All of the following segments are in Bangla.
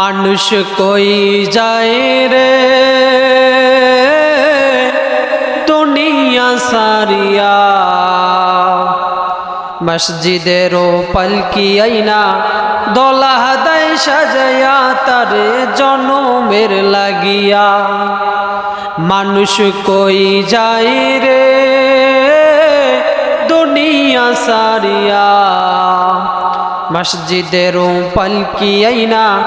মানুষ কই যায় রে? দুনিয়া সারিয়া। মসজিদেরও পালকি আইনা? দোলা হাদাই সাজায়া, তারে জনমের লাগিয়া। মানুষ কই যায় রে? দুনিয়া সারিয়া। মসজিদেরও পালকি আইনা?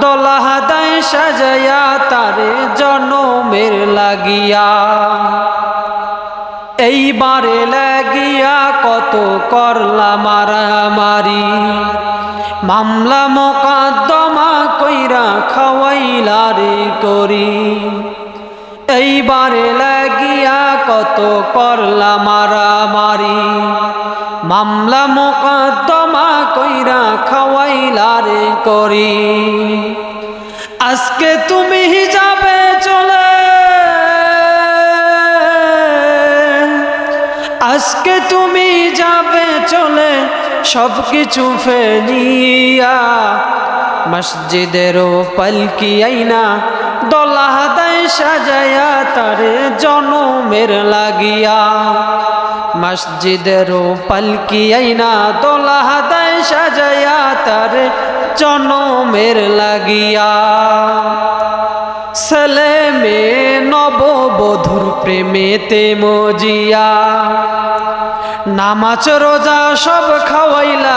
দোলা হাদায় সাজায়া তারে জনমের লাগিয়া। এইবারে লাগিয়া কত করলা মারামারি মামলা মোকাদ্দমা কইরা খাওয়াইলা রে করি এইবারে লাগিয়া কত করলা মারামারি মামলা মোকদ্দমা করি। আজকে তুমি যাবে চলে। আজকে তুমি যাবে চলে সব কিছু ফেলিয়া মসজিদেরও পালকি আইনা দোলা হাদায় সাজায়া তারে জনমের লাগিয়া। মসজিদেরও পালকি আইনা দোলা হাদায় সাজায়া তারে জনমের লাগিয়া। ছেলে মেয়ে নববধুর প্রেমেতে মজিয়া। নামাজ, রোজা সব খাওয়াইলা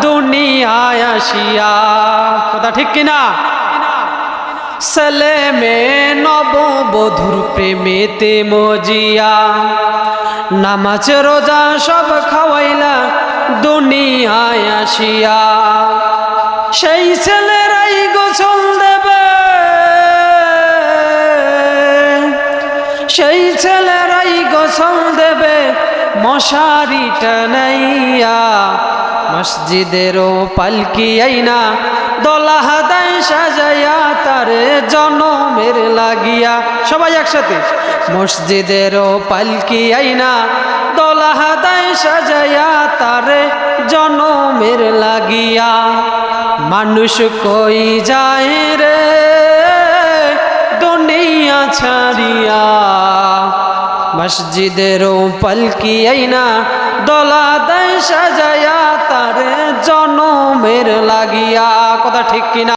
দুনিয়ায় আসিয়া। কথা ঠিক কিনা? ছেলে মেয়ে নববধুর প্রেমেতে মজিয়া। নামাজ, রোজা সব খাওয়াইলা দুনিয়ায় আসিয়া। সেই ছেলেরাই গোসল দেবে। সেই ছেলেরাই গোসল দেবে। মশারি টানাইয়া মসজিদেরও পালকি আইনা দলা হাদায় সাজাইয়া তারে জনমের লাগিয়া। সবাই একসাথে। মসজিদেরও পালকি আইনা দলা হাদায় সাজাইয়া তারে জনমের লাগিয়া। মানুষ কই যায় রে? দুনিয়া ছাড়িয়া মসজিদের পালকি আইনা দলা দেয় সাজায়া, তার জনমের লাগিয়া, কথা ঠিক কিনা?